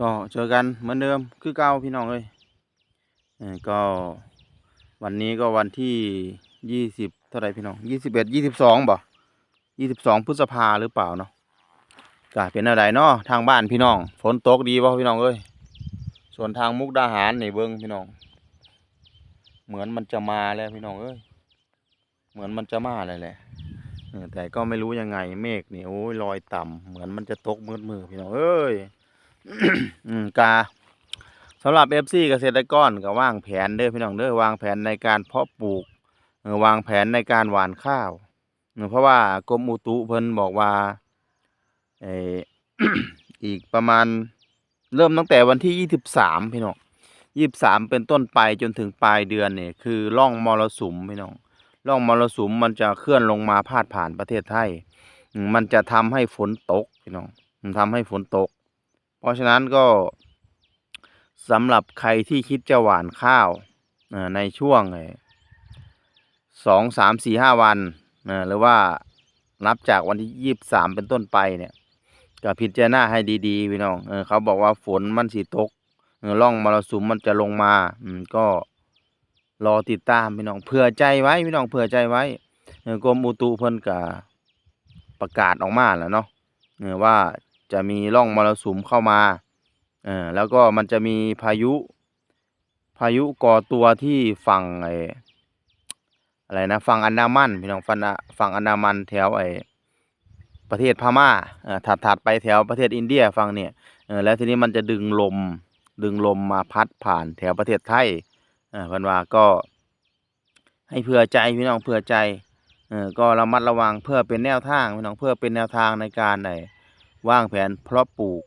ก็เจอกันเหมือนเดิมคือเก่าพี่น้องเอ้ยก็วันนี้ก็วันที่ยี่สิบเท่าไรพี่น้องยี่สิบเอ็ดยี่สิบสองบ่ยี่สิบสองพฤษภาหรือเปล่าเนาะก็เป็นอะไรเนาะทางบ้านพี่น้องฝนตกดีป่ะพี่น้องเอ้ยส่วนทางมุกดาหารนี่เบิ้งพี่น้อง เหมือนมันจะมาแล้วพี่น้องเอ้ยเหมือนมันจะมาเลยแหละแต่ก็ไม่รู้ยังไงเมฆนี่โอ้ยลอยต่ำเหมือนมันจะตกมืดมือพี่น้องเอ้ย กาสำหรับเอฟซีเกษตรกรก็วางแผนเด้อพี่น้องเด้อวางแผนในการเพาะปลูกวางแผนในการหว่านข้าว เพราะว่ากรมอุตุเพิ่นบอกว่าเอออีกประมาณเริ่มตั้งแต่วันที่ยี่สิบสามพี่น้องยี่สิบสามเป็นต้นไปจนถึงปลายเดือนเนี่ยคือร่องมรสุมพี่น้องร่องมรสุมมันจะเคลื่อนลงมาพาดผ่านประเทศไทย มันจะทำให้ฝนตกพี่น้องมันทำให้ฝนตก ราะฉะนั้นก็สำหรับใครที่คิดจะหว่านข้าวในช่วงสองสามสี่ห้าวันหรือว่านับจากวันที่ยี่สิบสามเป็นต้นไปเนี่ยก็พิจารณาให้ดีๆพี่น้องเอเขาบอกว่าฝนมันสีตกร่องมรสุมมันจะลงมาอืก็รอติดตามพี่น้องเผื่อใจไว้พี่น้องเผื่อใจไว้กรมอุตุเพิ่นก็ประกาศออกมาแล้วเนาะว่า จะมีร่องมรสุมเข้ามาเออแล้วก็มันจะมีพายุ พายุก่อตัวที่ฝั่งไออะไรนะฝั่งอันดามันพี่น้องฝั่งฝั่งอันดามันแถวไอประเทศพม่าเออถัดถัดไปแถวประเทศอินเดียฝั่งเนี่ยเออแล้วทีนี้มันจะดึงลมดึงลมมาพัดผ่านแถวประเทศไทยเออพันวาก็ให้เผื่อใจพี่น้องเผื่อใจเออก็ระมัดระวังเพื่อเป็นแนวทางพี่น้องเพื่อเป็นแนวทางในการไหน วางแผนเพาะปลูก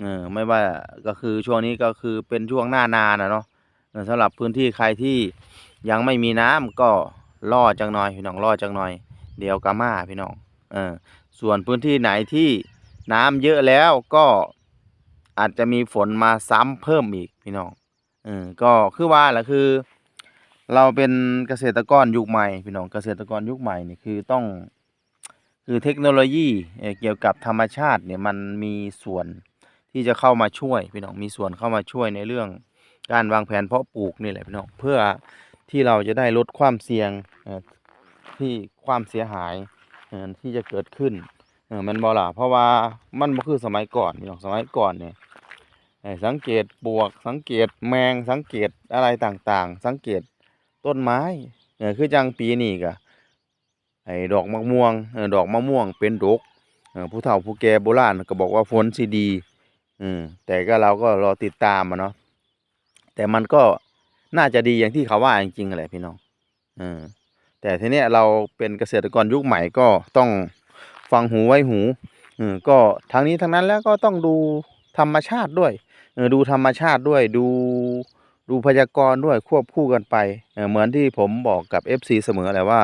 เออไม่ว่าก็คือช่วงนี้ก็คือเป็นช่วงหน้านานะเนาะสำหรับพื้นที่ใครที่ยังไม่มีน้ำก็รอจังหน่อยพี่น้องรอจังหน่อย เดี๋ยวกามาพี่น้องเออส่วนพื้นที่ไหนที่น้ำเยอะแล้วก็อาจจะมีฝนมาซ้ำเพิ่มอีกพี่น้องเออก็คือว่าแหละคือ เราเป็นเกษตรกรยุคใหม่พี่น้องเกษตรกรยุคใหม่นี่คือต้อง คือเทคโนโลยีเกี่ยวกับธรรมชาติเนี่ยมันมีส่วนที่จะเข้ามาช่วยพี่น้องมีส่วนเข้ามาช่วยในเรื่องการวางแผนเพาะปลูกนี่แหละพี่น้องเพื่อที่เราจะได้ลดความเสี่ยงที่ความเสียหายที่จะเกิดขึ้นมันบ่ล่ะเพราะว่ามันบ่คือสมัยก่อนพี่น้องสมัยก่อนเนี่ยสังเกตปลวกสังเกตแมงสังเกตอะไรต่างๆ สังเกตต้นไม้คือจังปีนี้ก็ ไอ้ดอกมะม่วงเออดอกมะม่วงเป็นดกผู้เฒ่าผู้แก่โบราณก็บอกว่าฝนสิดีอืมแต่ก็เราก็รอติดตามมาเนาะแต่มันก็น่าจะดีอย่างที่เขาว่าจริงๆแหละพี่น้องเออแต่ทีเนี้ยเราเป็นเกษตรกรยุคใหม่ก็ต้องฟังหูไว้หูเออก็ทั้งนี้ทั้งนั้นแล้วก็ต้องดูธรรมชาติด้วยเออดูธรรมชาติด้วยดูดูพยากรณ์ด้วยควบคู่กันไปเเหมือนที่ผมบอกกับ FC เสมอแหละว่า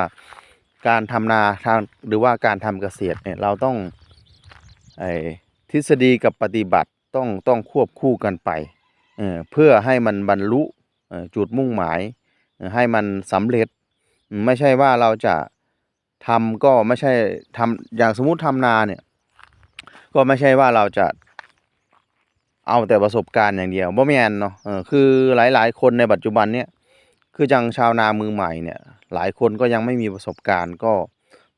การทำนาทางหรือว่าการทำเกษตรเนี่ยเราต้องไอ้ทฤษฎีกับปฏิบัติต้องต้องควบคู่กันไปเเพื่อให้มันบรรลุจุดมุ่งหมาย ให้มันสำเร็จไม่ใช่ว่าเราจะทำก็ไม่ใช่ทำอย่างสมมุติทำนาเนี่ยก็ไม่ใช่ว่าเราจะเอาแต่ประสบการณ์อย่างเดียวบ่แม่นเนาะเออคือหลายๆ คนในปัจจุบันเนี่ย คือจังชาวนามือใหม่เนี่ยหลายคนก็ยังไม่มีประสบการณ์ก็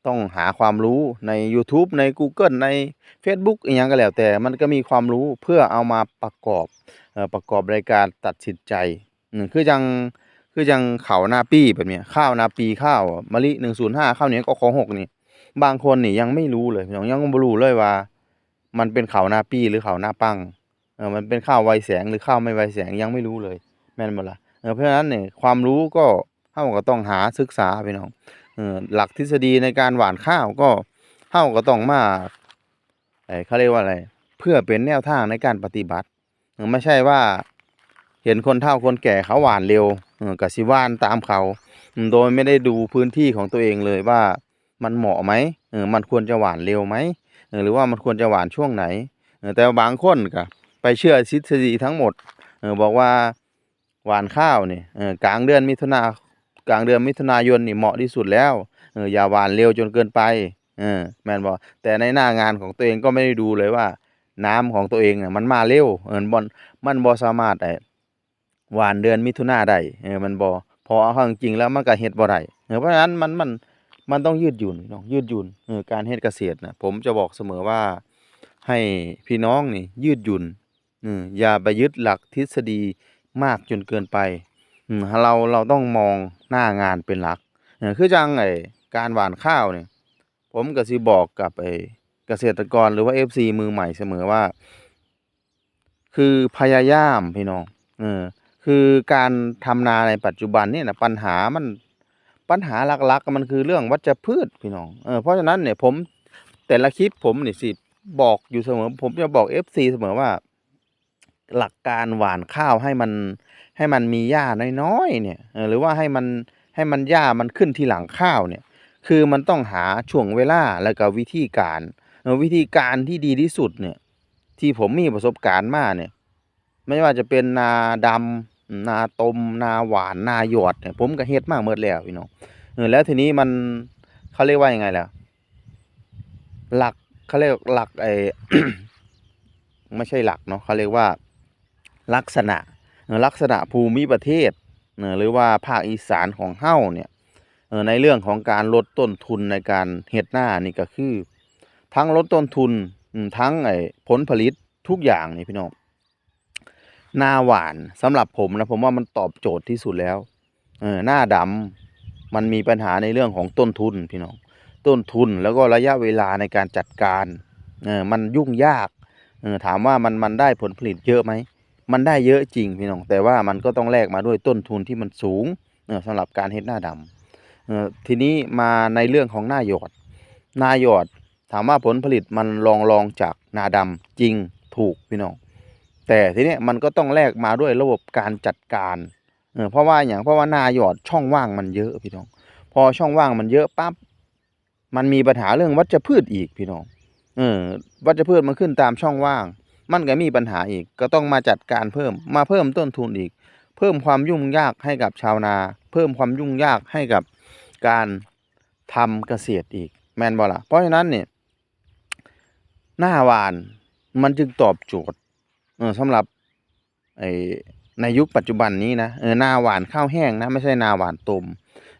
ต้องหาความรู้ใน YouTube ใน Google ใน Facebook อหยังก็แล้วแต่มันก็มีความรู้เพื่อเอามาประกอบประกอบรายการตัดสินใจคือจังคือจังเขานาปีแบบนี้ข้าวนาปีข้าวมะลิ105ข้าวเหนียวกข6นี่ บางคนนี่ยังไม่รู้เลยยังยังบ่รู้เลยว่า มันเป็นข้าวนาปีหรือข้าวนาปังเออมันเป็นข้าวไวแสงหรือข้าวไม่ไวแสงยังไม่รู้เลย แม่นบ่ละ เพราะฉะนั้นเนี่ยความรู้ก็เฮาก็ต้องหาศึกษาพี่น้องหลักทฤษฎีในการหว่านข้าวก็เฮาก็ต้องมาเขาเรียกว่าอะไร เพื่อเป็นแนวทางในการปฏิบัติไม่ใช่ว่าเห็นคนเฒ่าคนแก่เขาหว่านเร็วกสิว่านตามเขา โดยไม่ได้ดูพื้นที่ของตัวเองเลยว่ามันเหมาะไหมมันควรจะหว่านเร็วไหมหรือว่ามันควรจะหว่านช่วงไหน แต่บางคนก็ไปเชื่อทฤษฎีทั้งหมดบอกว่า หวานข้าวนี่เออกลางเดือนมิถุนากลางเดือนมิถุนายนนี่เหมาะที่สุดแล้วเอออย่าหวานเร็วจนเกินไปเออแมนบ่แต่ในหน้างานของตัวเองก็ไม่ได้ดูเลยว่า น้ำของตัวเองน่ะมันมาเร็วเออบ่มันบ่สามารถไอ้หวานเดือนมิถุนาได้เออมันบ่พอเอาข้าจริงๆแล้วมันก็เฮ็ดบ่ได้เออเพราะฉะนั้นมันมันมันต้องยืดหยุ่นน้องยืดหยุ่นเออการเฮ็ดเกษตรนะผมจะบอกเสมอว่าให้พี่น้องนี่ยืดหยุ่นอืมอย่าไปยึดหลักทฤษฎี มากจนเกินไปเราเราต้องมองหน้างานเป็นหลักคือจังไอการหว่านข้าวเนี่ย ผมก็สิบอกกับไอเกษตรกรหรือว่า FC มือใหม่เสมอว่า คือพยายามพี่น้องเออคือการทำนาในปัจจุบันเนี่ยนะปัญหามันปัญหาหลักๆมันคือเรื่องวัชพืชพี่น้องเออเพราะฉะนั้นเนี่ยผมแต่ละคลิปผมนี่สิบอกอยู่เสมอ ผมจะบอก FC เสมอว่า หลักการหว่านข้าวให้มันให้มันมีหญ้าน้อยๆเนี่ยหรือว่าให้มันให้มันหญ้ามันขึ้นทีหลังข้าวเนี่ยคือมันต้องหาช่วงเวลาแล้วก็วิธีการวิธีการที่ดีที่สุดเนี่ยที่ผมมีประสบการณ์มาเนี่ยไม่ว่าจะเป็นนาดำนาตม นาหวานนาหยอดเนี่ยผมก็เฮ็ดมาหมดแล้วพี่น้องเออแล้วทีนี้มันเขาเรียกว่ายังไงล่ะหลักเขาเรียกหลักไอไม่ใช่หลักเนาะเขาเรียกว่า ลักษณะลักษณะภูมิประเทศหรือว่าภาคอีสานของเฮ้าเนี่ยในเรื่องของการลดต้นทุนในการเฮ็ดหน้านี่ก็คือ ทั้งลดต้นทุนทั้งไอ้ผลผลิตทุกอย่างนี่พี่น้องนาหวานสำหรับผมนะผมว่ามันตอบโจทย์ที่สุดแล้วเออหน้าดำมันมีปัญหาในเรื่องของต้นทุนพี่น้องต้นทุนแล้วก็ระยะเวลาในการจัดการเออมันยุ่งยากเออถามว่ามันมันได้ผลผลิตเยอะไหม มันได้เยอะจริงพี่น้อง แต่ว่ามันก็ต้องแลกมาด้วยต้นทุนที่มันสูงเออสำหรับการเฮ็ดหน้าดำเอทีนี้มาในเรื่องของหน้าหยอด หน้าหยอดถามว่าผลผลิตมันรองรองจากนาดำจริงถูกพี่น้อง แต่ทีนี้มันก็ต้องแลกมาด้วยระบบการจัดการเอเพราะว่าอย่างเพราะว่านาหยอดช่องว่างมันเยอะพี่น้อง พอช่องว่างมันเยอะปั๊บมันมีปัญหาเรื่องวัชพืชอีกพี่น้องเออวัชพืชมันขึ้นตามช่องว่าง มันก็มีปัญหาอีก ก็ต้องมาจัดการเพิ่ม มาเพิ่มต้นทุนอีก เพิ่มความยุ่งยากให้กับชาวนา เพิ่มความยุ่งยากให้กับการทำเกษตรอีก แมนบ่ล่ะเพราะฉะนั้นเนี่ยหน้าหวานมันจึงตอบโจทย์เออสำหรับไอ้ในยุคปัจจุบันนี้นะเออหน้าหวานข้าวแห้งนะไม่ใช่หน้าหวานต้ม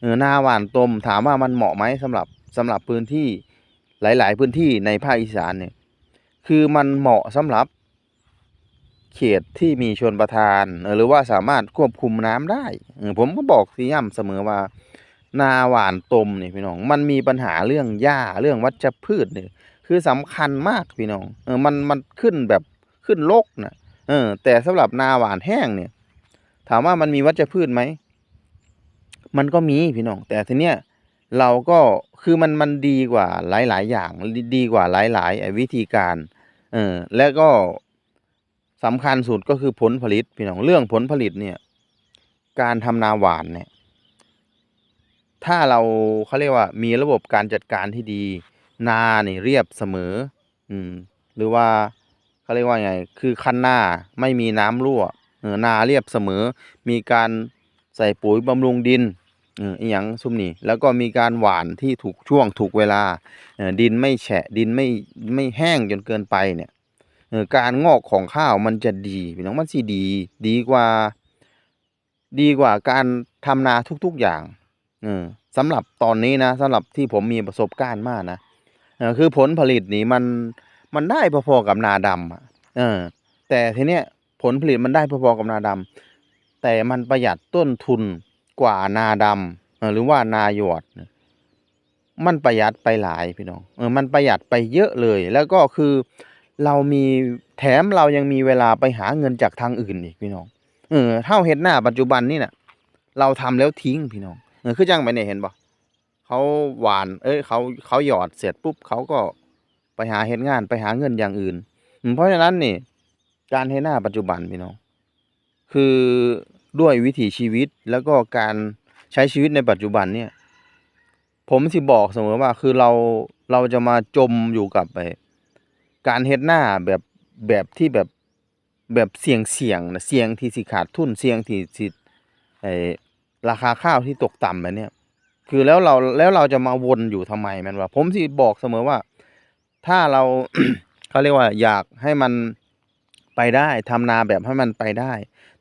เออหน้าหวานต้มถามว่ามันเหมาะไหมสำหรับสำหรับพื้นที่หลาย ๆ พื้นที่ในภาคอีสานเนี่ยคือมันเหมาะสำหรับ เขตที่มีชนประทาน หรือว่าสามารถควบคุมน้ำได้ ผมก็บอกสีย่ำเสมอว่า นาหวานตมนี่พี่น้อง มันมีปัญหาเรื่องหญ้าเรื่องวัชพืชเนี่ยคือสำคัญมากพี่น้อง เออมันมันขึ้นแบบขึ้นลกนะเออ แต่สำหรับนาหวานแห้งเนี่ย ถามว่ามันมีวัชพืชไหมมันก็มีพี่น้อง แต่ทีเนี้ยเราก็คือมันมันดีกว่าหลาย ๆ อย่างดีกว่าหลายๆวิธีการ เออแล้วก็ สำคัญสุดก็คือผลผลิตพี่น้องเรื่องผลผลิตเนี่ย การทำนาหวานเนี่ย ถ้าเราเขาเรียกว่า มีระบบการจัดการที่ดี นาเนี่ยเรียบเสมอ อืม หรือว่าเขาเรียกว่าไง คือคันหน้าไม่มีน้ำรั่วเออนาเรียบเสมอ มีการใส่ปุ๋ยบำรุงดินเอออหยังซุมนี่แล้วก็มีการหวานที่ถูกช่วงถูกเวลาเออดินไม่แฉะดินไม่ไม่แห้งจนเกินไปเนี่ย การงอกของข้าวมันจะดีพี่น้องมันสิดี ดีกว่า ดีกว่าการทำนาทุกๆอย่างเออสำหรับตอนนี้นะสำหรับที่ผมมีประสบการณ์มากนะเออคือผลผลิตนี่มันมันได้พอๆกับนาดำอะเออ แต่ทีเนี้ยผลผลิตมันได้พอๆกับนาดำแต่มันประหยัดต้นทุนกว่านาดำหรือว่านาหยอดมันประหยัดไปหลายพี่น้องเออมันประหยัดไปเยอะเลย แล้วก็คือ เรามีแถมเรายังมีเวลาไปหาเงินจากทางอื่นอีกพี่น้อง เออเท่าเฮ็ดหน้าปัจจุบันนี่น่ะ เราทำแล้วทิ้งพี่น้องเออคือจังไปเนี่ยเห็นบ่เขาหวาน เอ้ยเขาเขาหยอดเสร็จปุ๊บเขาก็ไปหาเฮ็ดงานไปหาเงินอย่างอื่น เพราะฉะนั้นนี่ การเฮ็ดหน้าปัจจุบันพี่น้อง คือด้วยวิถีชีวิตแล้วก็การใช้ชีวิตในปัจจุบันเนี่ย ผมสิบอกเสมอว่าคือเราเราจะมาจมอยู่กับไการเฮ็ดหน้าแบบแบบที่แบบแบบเสี่ยงเสี่ยงนะเสี่ยงที่สิขาดทุนเสี่ยงที่สิไอราคาข้าวที่ตกต่ำแบบเนี้ยคือแล้วเราแล้วเราจะมาวนอยู่ทำไมม่นว่าผมสิบอกเสมอว่า ถ้าเราเขาเรียกว่า อยากให้มันไปได้ทำนาแบบให้มันไปได้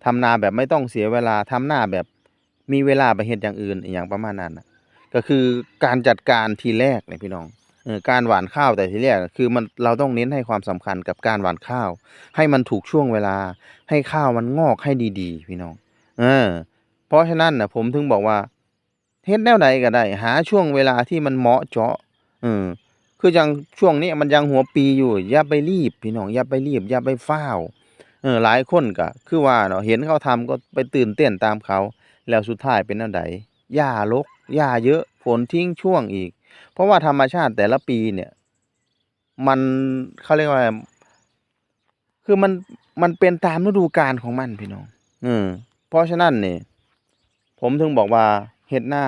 ทำนาแบบไม่ต้องเสียเวลาทำนาแบบมีเวลาไปเฮ็ดอย่างอื่นอย่างประมาณนั้นนะก็คือการจัดการทีแรกเนี่ยพี่น้อง การหว่านข้าวแต่ทีแรกคือมันเราต้องเน้นให้ความสำคัญกับการหว่านข้าว ให้มันถูกช่วงเวลา ให้ข้าวมันงอกให้ดีๆ พี่น้อง เออ เพราะฉะนั้นนะผมถึงบอกว่าเฮ็ดแนวใดก็ได้ หาช่วงเวลาที่มันเหมาะเจาะเออคือจังช่วงนี้มันยังหัวปีอยู่อย่าไปรีบ พี่น้องอย่าไปรีบอย่าไปฟ้าวเออหลายคนก็คือว่าเนาะเห็นเขาทำก็ไปตื่นเต้นตามเขา แล้วสุดท้ายเป็นแนวใดหญ้ารกหญ้าเยอะฝนทิ้งช่วงอีก เพราะว่าธรรมชาติแต่ละปีเนี่ย มันเขาเรียกว่าอะไรคือมันมันเป็นตามฤดูกาลของมันพี่น้องเออเพราะฉะนั้นเนี่ยผมถึงบอกว่าเฮ็ดหน้า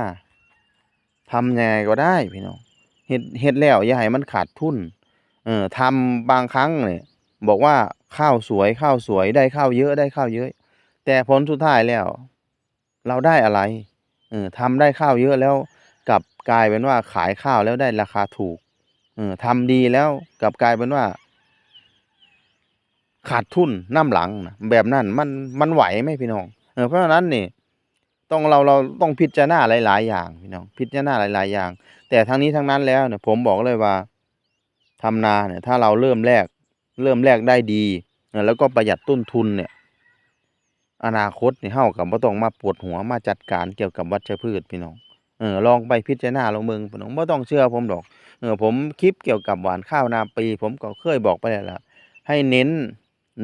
ทำยังไงก็ได้พี่น้องเฮ็ดเฮ็ดแล้วอย่าให้มันขาดทุน เออทำบางครั้งเนี่ย บอกว่าข้าวสวยข้าวสวยได้ข้าวเยอะได้ข้าวเยอะ แต่ผลสุดท้ายแล้ว เราได้อะไร เออทำได้ข้าวเยอะแล้ว กลายเป็นว่าขายข้าวแล้วได้ราคาถูกเออทำดีแล้วกลับกลายเป็นว่า ขาดทุนน้ำหลังนะแบบนั้นมันมันไหวไหมพี่น้องเออเพราะฉะนั้นนี่ต้องเราเราต้องพิจารณาหลาย ๆ อย่างพี่น้องพิจารณาหลาย ๆ อย่าง แต่ทั้งนี้ทั้งนั้นแล้วเนี่ยผมบอกเลยว่าทำนาเนี่ย ถ้าเราเริ่มแรก เริ่มแรกได้ดีเออแล้วก็ประหยัดต้นทุนเนี่ย อนาคตเนี่ยเฮากับบ่าต้องมาปวดหัวมาจัดการเกี่ยวกับวัชพืชพี่น้อง ออลองไปพิจารณาลองเบิ่งพี่น้องบ่ต้องเชื่อผมดอกเออผมคลิปเกี่ยวกับหวานข้าวนาปี ผมก็เคยบอกไปแล้วละให้เน้น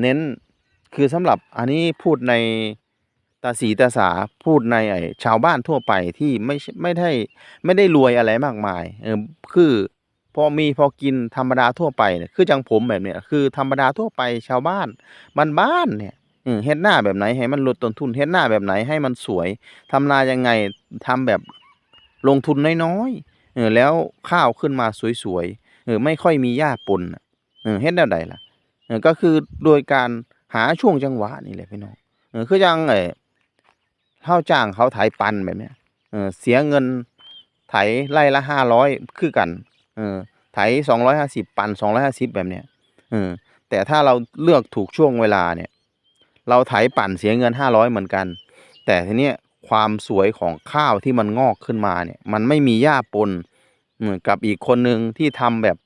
เน้นคือสำหรับอันนี้พูดในตาสีตาสาพูดในไอ้ชาวบ้านทั่วไปที่ไม่ไม่ได้ไม่ได้รวยอะไรมากมายเออคือพอมีพอกินธรรมดาทั่วไปเนี่ยคือจังผมแบบเนี้ยคือธรรมดาทั่วไปชาวบ้านบ้านๆเนี่ยเฮ็ดหน้าแบบไหนให้มันลดต้นทุนเฮ็ดหน้าแบบไหนให้มันสวยทำนายังไงทำแบบ ลงทุนน้อยๆเออแล้วข้าวขึ้นมาสวยๆเออไม่ค่อยมีหญ้าปนเออเฮ็ดแนวใดล่ะเออก็คือโดยการหาช่วงจังหวะนี่แหละพี่น้องเออคือจังไอ้เฮาจ้างเขาไถปันแบบเนี้ยเออเสียเงินไถไร่ละ500คือกันเออไถ250ปัน250แบบเนี้ยเออแต่ถ้าเราเลือกถูกช่วงเวลาเนี่ย เราไถปั่นเสียเงินห้าร้อยเหมือนกัน แต่ทีเนี้ย ความสวยของข้าวที่มันงอกขึ้นมาเนี่ย มันไม่มีหญ้าปนเหมือนกับอีกคนหนึ่งที่ทำแบบ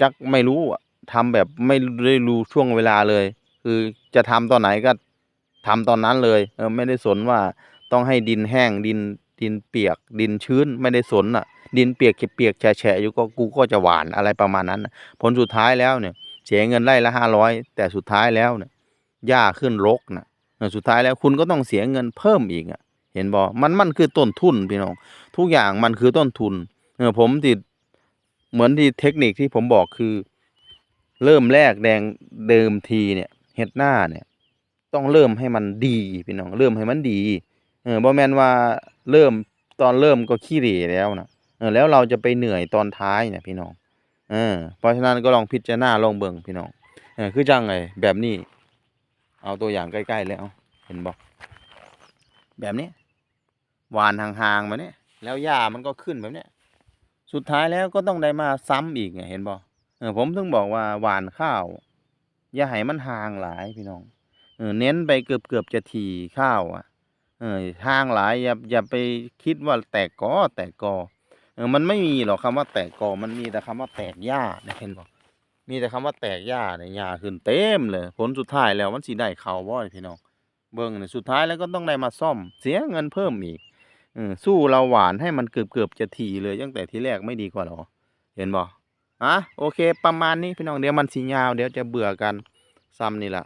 จักไม่รู้อะทำแบบไม่ได้รู้ช่วงเวลาเลย คือจะทำตอนไหนก็ทำตอนนั้นเลย เออไม่ได้สนว่าต้องให้ดินแห้งดินดินเปียก ดินชื้นไม่ได้สนอะ ดินเปียกเปียกแฉะอยู่ก็กูก็จะหวานอะไรประมาณนั้นผลสุดท้ายแล้วเนี่ย เสียเงินไร่ละห้าร้อยแต่สุดท้ายแล้วเนี่ยหญ้าขึ้นรกนะ สุดท้ายแล้วคุณก็ต้องเสียเงินเพิ่มอีกอะเห็นบ่มันมันคือต้นทุนพี่น้อง ทุกอย่างมันคือต้นทุนเออผมติดเหมือนที่เทคนิคที่ผมบอกคือ เริ่มแรกแดงเดิมทีเนี่ยเฮ็ดหน้าเนี่ย ต้องเริ่มให้มันดีพี่น้อง เริ่มให้มันดีเออบ่แมนว่าเริ่มตอนเริ่มก็ขี้เหร่แล้วนะเออแล้วเราจะไปเหนื่อยตอนท้ายเนี่ยพี่น้องเออเพราะฉะนั้นก็ลองพิจารณาลองเบิ่งพี่น้องเออคือจังไงแบบนี้ เอาตัวอย่างใกล้ๆเลยเอาเห็นบ่แบบนี้หวานห่างๆมาเนี่ยแล้วหญ้ามันก็ขึ้นแบบเนี้ยสุดท้ายแล้วก็ต้องได้มาซ้ำอีกไงเห็นบ่เออผมถึงบอกว่าหวานข้าวอย่าให้มันห่างหลายพี่น้องเออเน้นไปเกือบเกือบๆจะทีข้าวอะเออห่างหลายอย่าอย่าไปคิดว่าแตกกอแตกกอเออมันไม่มีหรอกคำว่าแตกกอมันมีแต่คำว่าแตกหญ้าเห็นบ่ มีแต่คำว่าแตกหญ้าเนี่ยหญ้าขึ้นเต็มเลย ผลสุดท้ายแล้วมันสิได้เขาบ่พี่น้องเบิ่งนี่สุดท้ายแล้วก็ต้องได้มาซ่อม เสียเงินเพิ่มอีกอสู้เราหวานให้มันเกือบเกือบจะถี่เลยตั้งแต่ที่แรกไม่ดีกว่าหรอ เห็นบ่อะโอเค ประมาณนี้พี่น้องเดี๋ยวมันสียาวเดี๋ยวจะเบื่อกันซ้ำนี่แหละ